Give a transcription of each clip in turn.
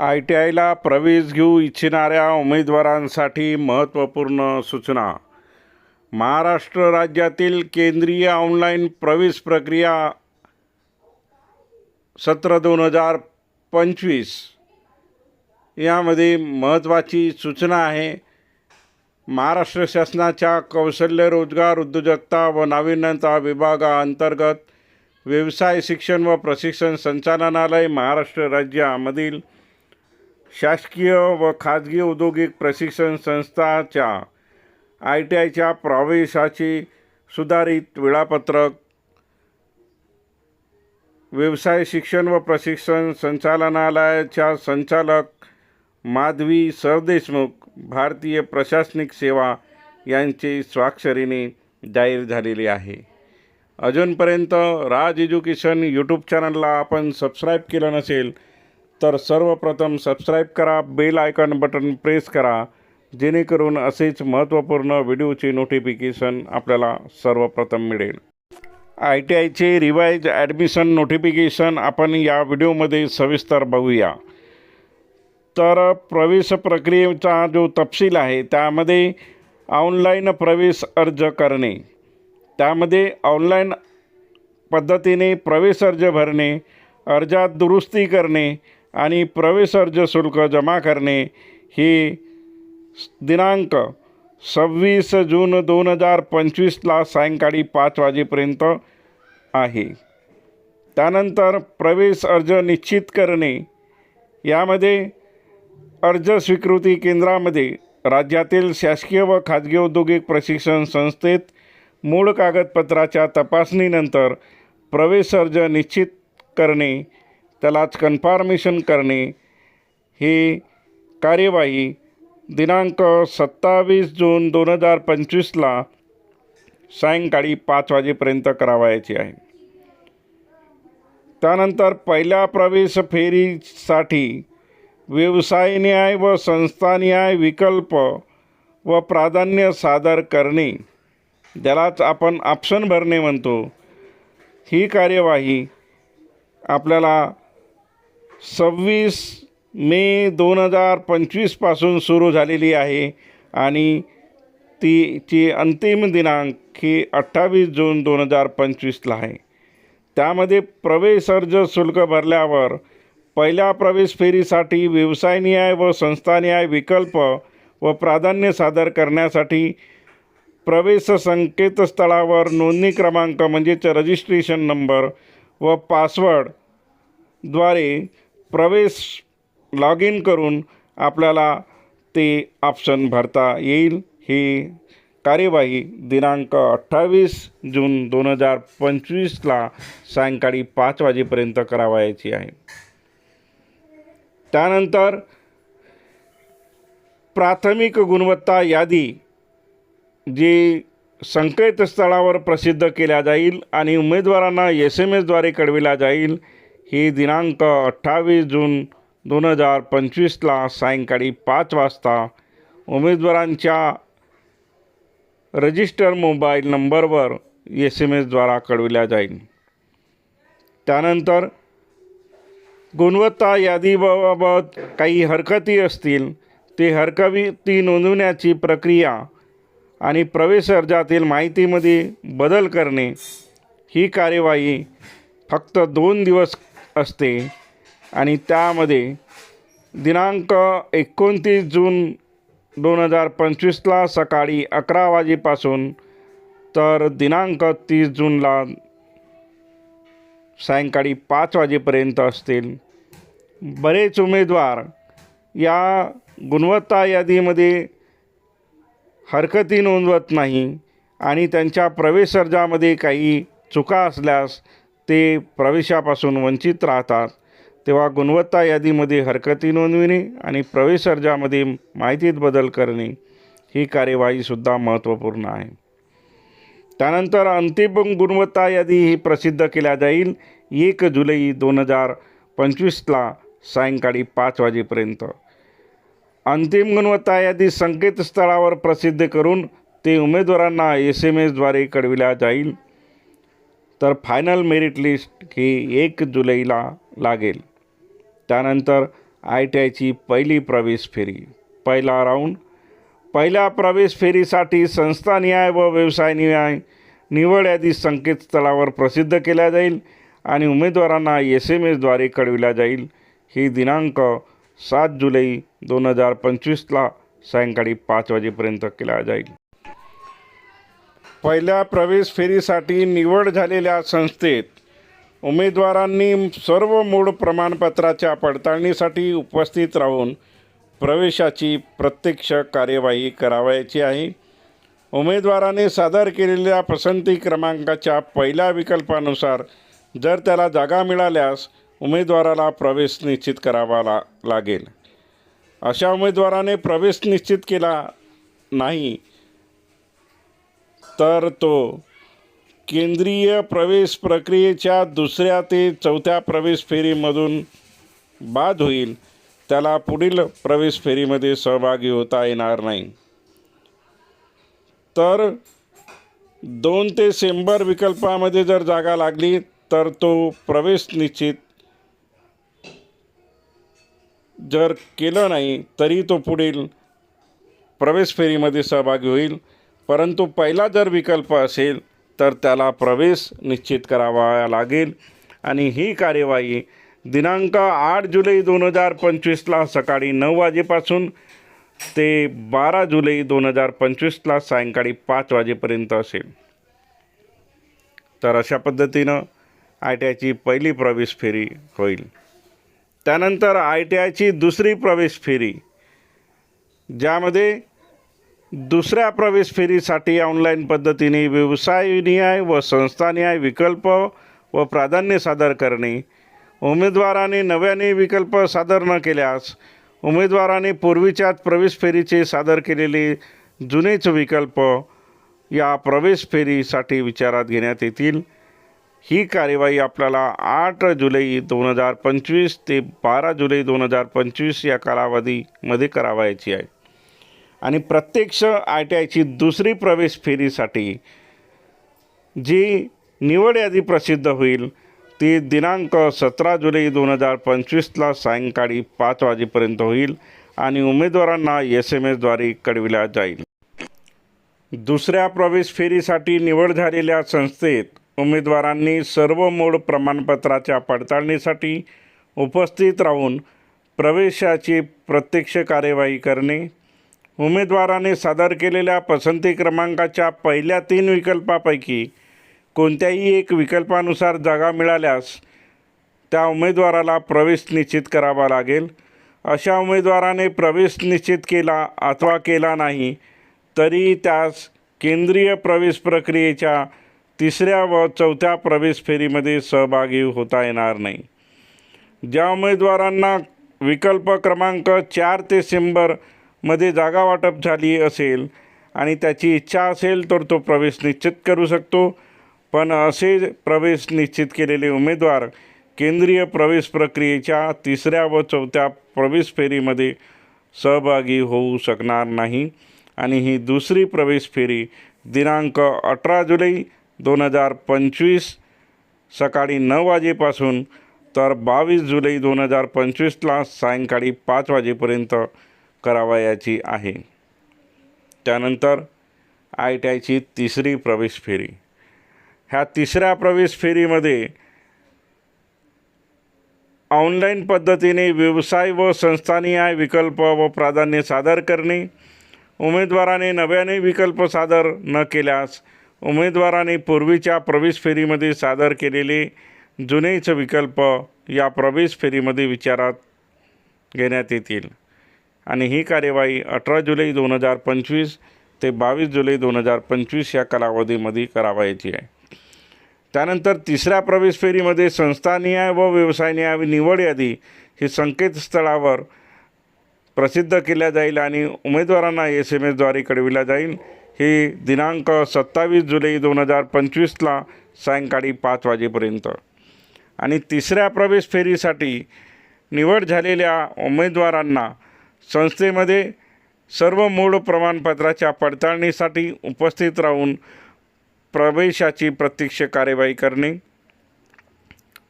I T आयला प्रवेश घेऊ इच्छिणाऱ्या उमेदवारांसाठी महत्त्वपूर्ण सूचना. महाराष्ट्र राज्यातील केंद्रीय ऑनलाईन प्रवेश प्रक्रिया सत्र दोन हजार पंचवीस यामध्ये महत्त्वाची सूचना आहे. महाराष्ट्र शासनाच्या कौशल्य रोजगार उद्योजकता व नाविन्यता विभागाअंतर्गत व्यवसाय शिक्षण व प्रशिक्षण संचालनालय महाराष्ट्र राज्यामधील शासकीय व खाजगी औद्योगिक प्रशिक्षण संस्थाच्या आय टी आयच्या प्रवेशाची सुधारित वेळापत्रक व्यवसाय शिक्षण व प्रशिक्षण संचालनालयाच्या संचालक माधवी सरदेशमुख भारतीय प्रशासनिक सेवा यांची स्वाक्षरीने जाहीर झालेली आहे. अजूनपर्यंत राज एज्युकेशन यूट्यूब चॅनलला आपण सबस्क्राईब केलं नसेल तर सर्वप्रथम सबस्क्राईब करा बेल आयकॉन बटन प्रेस करा जेणेकरून असेच महत्त्वपूर्ण व्हिडिओचे नोटिफिकेशन आपल्याला सर्वप्रथम मिळेल. आय टी आयचे रिवाईज ॲडमिशन नोटिफिकेशन आपण या व्हिडिओमध्ये सविस्तर बघूया. तर प्रवेश प्रक्रियेचा जो तपशील आहे त्यामध्ये ऑनलाईन प्रवेश अर्ज करणे त्यामध्ये ऑनलाईन पद्धतीने प्रवेश अर्ज भरणे अर्जात दुरुस्ती करणे आणि प्रवेश अर्ज शुल्क जमा करणे ही दिनांक सव्वीस जून दोन हजार पंचवीसला सायंकाळी पाच वाजेपर्यंत आहे. त्यानंतर प्रवेश अर्ज निश्चित करणे. यामध्ये अर्ज स्वीकृती केंद्रामध्ये राज्यातील शासकीय व खाजगी औद्योगिक प्रशिक्षण संस्थेत मूळ कागदपत्राच्या तपासणीनंतर प्रवेश अर्ज निश्चित करणे. त्यालाच कन्फर्मेशन करणे ही कार्यवाही दिनांक सत्तावीस जून दोन हजार पंचवीसला सायंकाळी पाच वाजेपर्यंत करावायची आहे. त्यानंतर पहिल्या प्रवेश फेरीसाठी व्यवसाय न्याय व संस्था न्याय विकल्प व प्राधान्य सादर करणे ज्यालाच आपण ऑप्शन भरणे म्हणतो ही कार्यवाही आपल्याला सव्वीस मे दोन हजार पंचवीसपासून सुरू झालेली आहे आणि तीची अंतिम दिनांक ही अठ्ठावीस जून दोन हजार पंचवीसला आहे. त्यामध्ये प्रवेश अर्ज शुल्क भरल्यावर पहिल्या प्रवेश फेरीसाठी व्यवसाय न्याय व संस्था न्याय विकल्प व प्राधान्य सादर करण्यासाठी प्रवेश संकेतस्थळावर नोंदणी क्रमांक म्हणजेच रजिस्ट्रेशन नंबर व पासवर्डद्वारे प्रवेश लॉग इन करून आपल्याला ते ऑप्शन भरता येईल. ही कार्यवाही दिनांक अठ्ठावीस जून दोन हजार पंचवीसला सायंकाळी पाच वाजेपर्यंत करावायची आहे. त्यानंतर प्राथमिक गुणवत्ता यादी जी संकेतस्थळावर प्रसिद्ध केल्या जाईल आणि उमेदवारांना एस एम एसद्वारे कळविला जाईल ही दिनांक अठ्ठावीस जून दोन हजार पंचवीसला सायंकाळी पाच वाजता उमेदवारांच्या रजिस्टर मोबाईल नंबरवर एस एम एसद्वारा कळविल्या जाईल. त्यानंतर गुणवत्ता यादीबाबत काही हरकती असतील ते हरकती नोंदवण्याची प्रक्रिया आणि प्रवेश अर्जातील माहितीमध्ये बदल करणे ही कार्यवाही फक्त दोन दिवस असते. आणि त्यामध्ये दिनांक एकोणतीस जून दोन हजार पंचवीसला सकाळी अकरा वाजेपासून तर दिनांक तीस जूनला सायंकाळी पाच वाजेपर्यंत असतील. बरेच उमेदवार या गुणवत्ता यादीमध्ये हरकती नोंदवत नाही आणि त्यांच्या प्रवेश अर्जामध्ये काही चुका असल्यास ते प्रवेशापासून वंचित राहतात तेव्हा गुणवत्ता यादीमध्ये हरकती नोंदविणे आणि प्रवेश अर्जामध्ये माहितीत बदल करणे ही कार्यवाहीसुद्धा महत्त्वपूर्ण आहे. त्यानंतर अंतिम गुणवत्ता यादी ही प्रसिद्ध केल्या जाईल एक जुलै दोन हजार पंचवीसला सायंकाळी पाच वाजेपर्यंत. अंतिम गुणवत्ता यादी संकेतस्थळावर प्रसिद्ध करून ते उमेदवारांना एस एम एसद्वारे कळविल्या जाईल. तर फायनल मेरिट लिस्ट ही एक जुलैला लागेल. त्यानंतर आय टी आयची पहिली प्रवेश फेरी. पहिला राऊंड पहिल्या प्रवेश फेरीसाठी संस्था न्याय व व्यवसाय न्याय निवड यादी संकेतस्थळावर प्रसिद्ध केल्या जाईल आणि उमेदवारांना एस एम एसद्वारे कळविल्या जाईल. ही दिनांक सात जुलै दोन हजार पंचवीसला सायंकाळी पाच वाजेपर्यंत केला जाईल. पहिल्या प्रवेश फेरीसाठी निवड झालेल्या संस्थेत उमेदवारांनी सर्व मूळ प्रमाणपत्राच्या पडताळणीसाठी उपस्थित राहून प्रवेशाची प्रत्यक्ष कार्यवाही करावयाची आहे. उमेदवाराने सादर केलेल्या पसंती क्रमांकाच्या पहिल्या विकल्पानुसार जर त्याला जागा मिळाल्यास उमेदवाराला प्रवेश निश्चित करावा ला लागेल. अशा उमेदवाराने प्रवेश निश्चित केला नाही तर तो केंद्रीय प्रवेश प्रक्रियेच्या दुसऱ्या ते चौथ्या प्रवेश फेरीमधून बाद होईल. त्याला पुढील प्रवेश फेरीमध्ये सहभागी होता येणार नाही. तर दोन ते शंभर विकल्पामध्ये जर जागा लागली तर तो प्रवेश निश्चित जर केलं नाही तरी तो पुढील प्रवेश फेरीमध्ये सहभागी होईल. परंतु पहिला जर विकल्प असेल तर त्याला प्रवेश निश्चित करावा लागेल. आणि ही कार्यवाही दिनांक आठ जुलै दोन हजार पंचवीसला सकाळी नऊ वाजेपासून ते बारा जुलै दोन हजार पंचवीसला सायंकाळी पाच वाजेपर्यंत असेल. तर अशा पद्धतीनं आय टी आयची पहिली प्रवेश फेरी होईल. त्यानंतर आय टी आयची दुसरी प्रवेश फेरी ज्यामध्ये दुसऱ्या प्रवेश फेरीसाठी ऑनलाईन पद्धतीने व्यवसाय न्याय व संस्था न्याय विकल्प व प्राधान्य सादर करणे. उमेदवाराने नव्याने विकल्प सादर न केल्यास उमेदवाराने पूर्वीच्याच प्रवेश फेरीचे सादर केलेले जुनेच विकल्प या प्रवेश फेरीसाठी विचारात घेण्यात येतील. ही कार्यवाही आपल्याला आठ जुलै दोन हजार पंचवीस ते बारा जुलै दोन हजार पंचवीस या कालावधीमध्ये करावायची आहे. आणि प्रत्यक्ष आय टी आयची दुसरी प्रवेश फेरीसाठी जी निवड यादी प्रसिद्ध होईल ती दिनांक सतरा जुलै दोन हजार पंचवीसला सायंकाळी पाच वाजेपर्यंत होईल आणि उमेदवारांना एस एम एसद्वारे कळविल्या जाईल. दुसऱ्या प्रवेश फेरीसाठी निवड झालेल्या संस्थेत उमेदवारांनी सर्व मूळ प्रमाणपत्राच्या पडताळणीसाठी उपस्थित राहून प्रवेशाची प्रत्यक्ष कार्यवाही करणे उमेदवाराने सादर केलेल्या पसंती क्रमांकाच्या पहिल्या तीन विकल्पापैकी कोणत्याही एक विकल्पानुसार जागा मिळाल्यास त्या उमेदवाराला प्रवेश निश्चित करावा लागेल. अशा उमेदवाराने प्रवेश निश्चित केला अथवा केला नाही तरी त्यास केंद्रीय प्रवेश प्रक्रियेच्या तिसऱ्या व चौथ्या प्रवेश फेरीमध्ये सहभागी होता येणार नाही. ज्या उमेदवारांना विकल्प क्रमांक चार ते मध्ये जागा वाटप झाली असेल आणि त्याची इच्छा असेल तर तो प्रवेश निश्चित करू शकतो. पण असे प्रवेश निश्चित केलेले उमेदवार केंद्रीय प्रवेश प्रक्रियेच्या तिसऱ्या व चौथ्या प्रवेश फेरीमध्ये सहभागी होऊ शकणार नाही. आणि ही दुसरी प्रवेश फेरी दिनांक अठरा जुलै दोन हजार पंचवीस सकाळी नऊ वाजेपासून तर बावीस जुलै दोन हजार पंचवीसला सायंकाळी पाच वाजेपर्यंत करावयाची आहे. त्यानंतर आय टी आयची तिसरी प्रवेश फेरी. ह्या तिसऱ्या प्रवेश फेरीमध्ये ऑनलाईन पद्धतीने व्यवसाय व संस्थानीय विकल्प व प्राधान्य सादर करणे उमेदवाराने नव्याने विकल्प सादर न केल्यास उमेदवाराने पूर्वीच्या प्रवेश फेरीमध्ये सादर केलेले जुनेच विकल्प या प्रवेश फेरीमध्ये विचारात घेण्यात येतील. आणि ही कार्यवाही अठरा जुलै दोन हजार पंचवीस ते बावीस जुलै दोन हजार पंचवीस या कालावधीमध्ये करावायची आहे. त्यानंतर तिसऱ्या प्रवेश फेरीमध्ये संस्था न्याय व व्यवसाय न्याय निवड यादी ही संकेतस्थळावर प्रसिद्ध केल्या जाईल आणि उमेदवारांना एस एम एसद्वारे कळविल्या जाईल. ही दिनांक सत्तावीस जुलै दोन हजार पंचवीसला सायंकाळी पाच वाजेपर्यंत. आणि तिसऱ्या प्रवेश फेरीसाठी निवड झालेल्या उमेदवारांना संस्थेमध्ये सर्व मूळ प्रमाणपत्राच्या पडताळणीसाठी उपस्थित राहून प्रवेशाची प्रत्यक्ष कार्यवाही करणे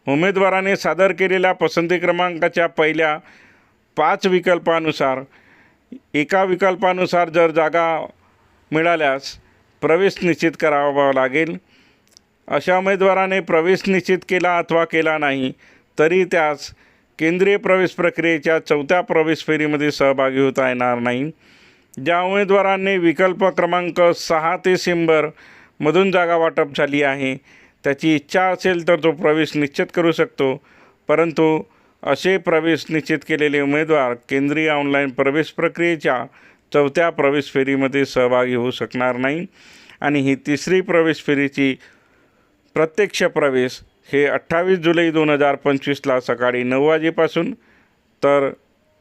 उमेदवाराने सादर केलेल्या पसंती क्रमांकाच्या पहिल्या पाच विकल्पानुसार एका विकल्पानुसार जर जागा मिळाल्यास प्रवेश निश्चित करावा लागेल. अशा उमेदवाराने प्रवेश निश्चित केला अथवा केला नाही तरी त्यास केंद्रीय प्रवेश प्रक्रियेच्या चौथ्या प्रवेश फेरीमध्ये सहभागी होता येणार नाही. ज्या उमेदवारांनी विकल्प क्रमांक सहा ते शंभरमधून जागा वाटप झाली आहे त्याची इच्छा असेल तर तो प्रवेश निश्चित करू शकतो. परंतु असे प्रवेश निश्चित केलेले उमेदवार केंद्रीय ऑनलाईन प्रवेश प्रक्रियेच्या चौथ्या प्रवेश फेरीमध्ये सहभागी होऊ शकणार नाही. आणि ही तिसरी प्रवेश फेरीची प्रत्यक्ष प्रवेश हे अठ्ठावीस जुलै दोन हजार पंचवीसला सकाळी नऊ वाजेपासून तर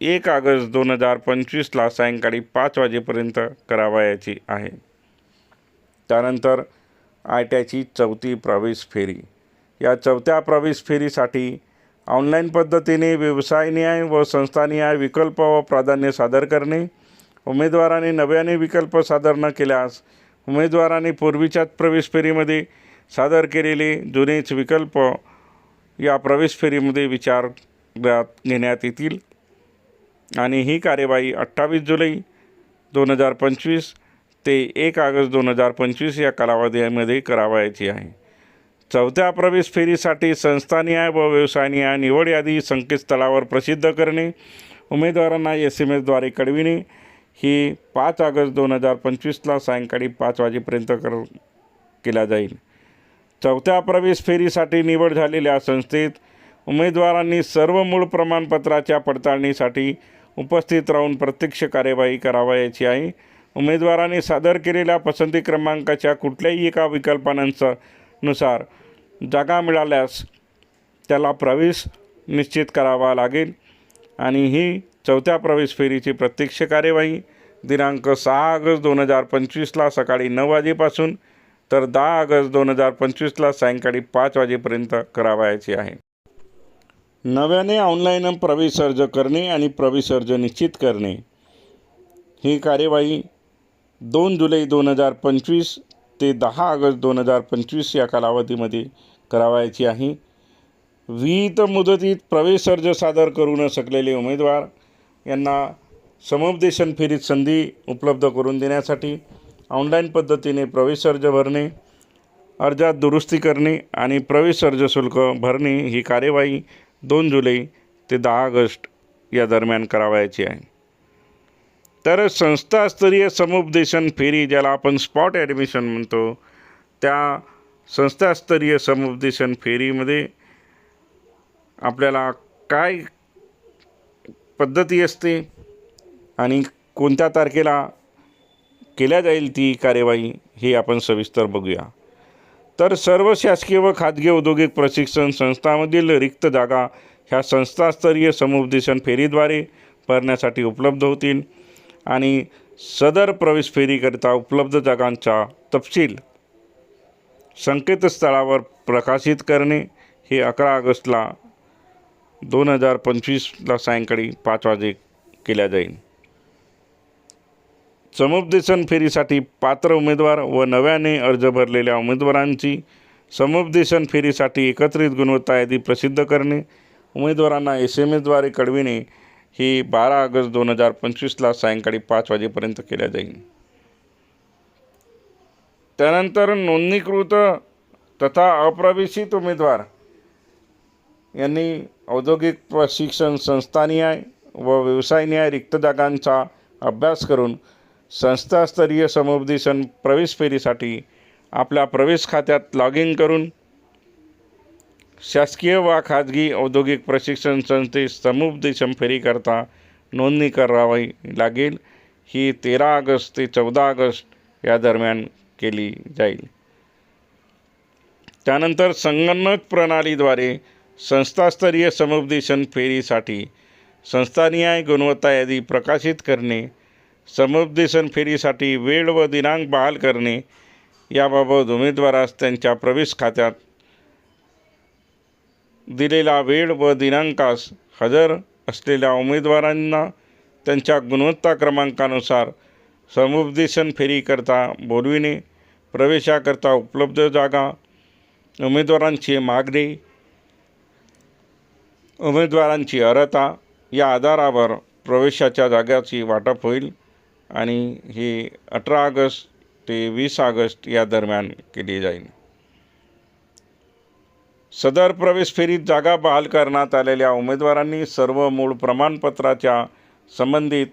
एक ऑगस्ट दोन हजार पंचवीसला सायंकाळी पाच वाजेपर्यंत करावयाची आहे. त्यानंतर आयट्याची चौथी प्रवेश फेरी. या चौथ्या प्रवेश फेरीसाठी ऑनलाईन पद्धतीने व्यवसाय न्याय व संस्था न्याय विकल्प व प्राधान्य सादर करणे उमेदवाराने नव्याने विकल्प सादर न केल्यास उमेदवाराने पूर्वीच्याच प्रवेश फेरीमध्ये सादर केलेले जुनेच विकल्प या प्रवेश फेरीमध्ये विचारात घेण्यात येतील. आणि ही कार्यवाही अठ्ठावीस जुलै दोन हजार पंचवीस ते एक ऑगस्ट दोन हजार पंचवीस या कालावधीमध्ये करावयाची आहे. चौथ्या प्रवेश फेरीसाठी संस्था न्याय व व्यवसाय न्याय निवड यादी संकेतस्थळावर प्रसिद्ध करणे उमेदवारांना एस एम एसद्वारे कळविणे ही पाच ऑगस्ट दोन हजार पंचवीसला सायंकाळी पाच वाजेपर्यंत कर केला जाईल. चौथ्या प्रवेश फेरीसाठी निवड झालेल्या संस्थेत उमेदवारांनी सर्व मूळ प्रमाणपत्राच्या पडताळणीसाठी उपस्थित राहून प्रत्यक्ष कार्यवाही करावयाची आहे. उमेदवारांनी सादर केलेल्या पसंती क्रमांकाच्या कुठल्याही एका विकल्पानंतरनुसार जागा मिळाल्यास त्याला प्रवेश निश्चित करावा लागेल. आणि ही चौथ्या प्रवेश फेरीची प्रत्यक्ष कार्यवाही दिनांक सहा ऑगस्ट दोन हजार पंचवीसला सकाळी नऊ वाजेपासून तर दहा ऑगस्ट दोन हजार पंचवीसला सायंकाळी पाच वाजेपर्यंत करावयाची आहे. नव्याने ऑनलाईन प्रवेश अर्ज करणे आणि प्रवेश अर्ज निश्चित करणे. ही कार्यवाही दोन जुलै दोन हजार पंचवीस ते दहा ऑगस्ट दोन हजार पंचवीस या कालावधीमध्ये करावायची आहे. विहित मुदतीत प्रवेश अर्ज सादर करू न शकलेले उमेदवार यांना समुपदेशन फेरीत संधी उपलब्ध करून देण्यासाठी ऑनलाईन पद्धतीने प्रवेश अर्ज भरणे अर्जात दुरुस्ती करणे आणि प्रवेश अर्ज शुल्क भरणे ही कार्यवाही दोन जुलै ते दहा ऑगस्ट या दरम्यान करावयाची आहे. तर संस्थास्तरीय समुपदेशन फेरी ज्याला आपण स्पॉट ॲडमिशन म्हणतो त्या संस्थास्तरीय समुपदेशन फेरीमध्ये आपल्याला काय पद्धती असते आणि कोणत्या तारखेला केल्या जाईल ती कार्यवाही हे आपण सविस्तर बघूया. तर सर्व शासकीय व खाजगी औद्योगिक प्रशिक्षण संस्थांमधील रिक्त जागा ह्या संस्थास्तरीय समुपदेशन फेरीद्वारे भरण्यासाठी उपलब्ध होतील आणि सदर प्रवेश फेरीकरिता उपलब्ध जागांचा तपशील संकेतस्थळावर प्रकाशित करणे हे अकरा ऑगस्टला दोन हजार पंचवीसला सायंकाळी पाच वाजे केल्या जाईल. समुपदेशन फेरीसाठी पात्र उमेदवार व नव्याने अर्ज भरलेल्या उमेदवारांची समुपदेशन फेरीसाठी एकत्रित गुणवत्ता यादी प्रसिद्ध करणे उमेदवारांना एस एम एसद्वारे कळविणे ही बारा ऑगस्ट दोन हजार पंचवीसला सायंकाळी पाच वाजेपर्यंत केल्या जाईल. त्यानंतर नोंदणीकृत तथा अप्रवेशित उमेदवार यांनी औद्योगिक प्रशिक्षण संस्थान्याय व व्यवसाय न्याय रिक्त जागांचा अभ्यास करून संस्थास्तरीय समुपदेशन प्रवेश फेरीसाठी आपल्या प्रवेश खात्यात लॉग इन करून शासकीय वा खाजगी औद्योगिक प्रशिक्षण संस्थेत समुपदेशन फेरीकरता नोंदणी करावी लागेल. ही तेरा ऑगस्ट ते चौदा ऑगस्ट या दरम्यान केली जाईल. त्यानंतर संगणक प्रणालीद्वारे संस्थास्तरीय समुपदेशन फेरीसाठी संस्थानिहाय गुणवत्ता यादी प्रकाशित करणे समुपदेशन फेरीसाठी वेळ व दिनांक बहाल करणे याबाबत उमेदवारास त्यांच्या प्रवेश खात्यात दिलेला वेळ व दिनांकास हजर असलेल्या उमेदवारांना त्यांच्या गुणवत्ता क्रमांकानुसार समुपदेशन फेरीकरता बोलविणे प्रवेशाकरता उपलब्ध जागा उमेदवारांची मागणी उमेदवारांची अर्हता या आधारावर प्रवेशाच्या जागाची वाटप होईल. आणि ही अठरा ऑगस्ट ते वीस ऑगस्ट या दरम्यान केली जाईल. सदर प्रवेश फेरीत जागा बहाल करण्यात आलेल्या उमेदवारांनी सर्व मूळ प्रमाणपत्राच्या संबंधित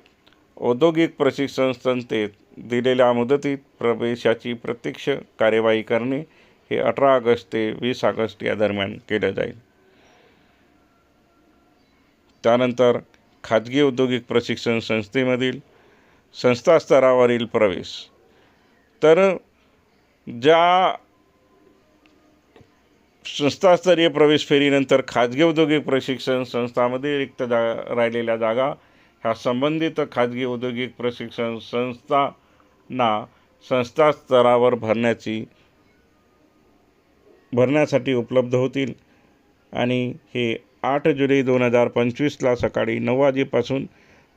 औद्योगिक प्रशिक्षण संस्थेत दिलेल्या मुदतीत प्रवेशाची प्रत्यक्ष कार्यवाही करणे हे अठरा ऑगस्ट ते वीस ऑगस्ट या दरम्यान केलं जाईल. त्यानंतर खाजगी औद्योगिक प्रशिक्षण संस्थेमधील संस्था स्तरावरील प्रवेश. तर ज्या संस्थास्तरीय प्रवेश फेरीनंतर खाजगी औद्योगिक प्रशिक्षण संस्थामध्ये रिक्त जा राहिलेल्या जागा ह्या संबंधित खाजगी औद्योगिक प्रशिक्षण संस्थांना संस्था स्तरावर भरण्याची भरण्यासाठी उपलब्ध होतील. आणि हे आठ जुलै दोन हजार पंचवीसला सकाळी नऊ वाजेपासून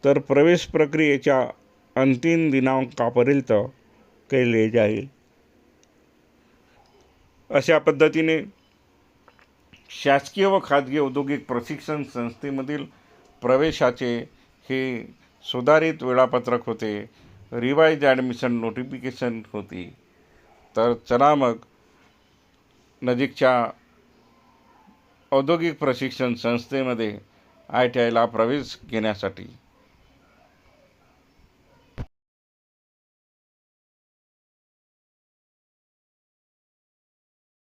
तर प्रवेश प्रक्रियेच्या अंतिम दिनांकापर्यंत केले जाईल. अशा पद्धतीने शासकीय व खाजगी औद्योगिक प्रशिक्षण संस्थेमधील प्रवेशाचे हे सुधारित वेळापत्रक होते. रिवाईज ॲडमिशन नोटिफिकेशन होती. तर चला मग नजीकच्या औद्योगिक प्रशिक्षण संस्थेमध्ये आय टी आयला प्रवेश घेण्यासाठी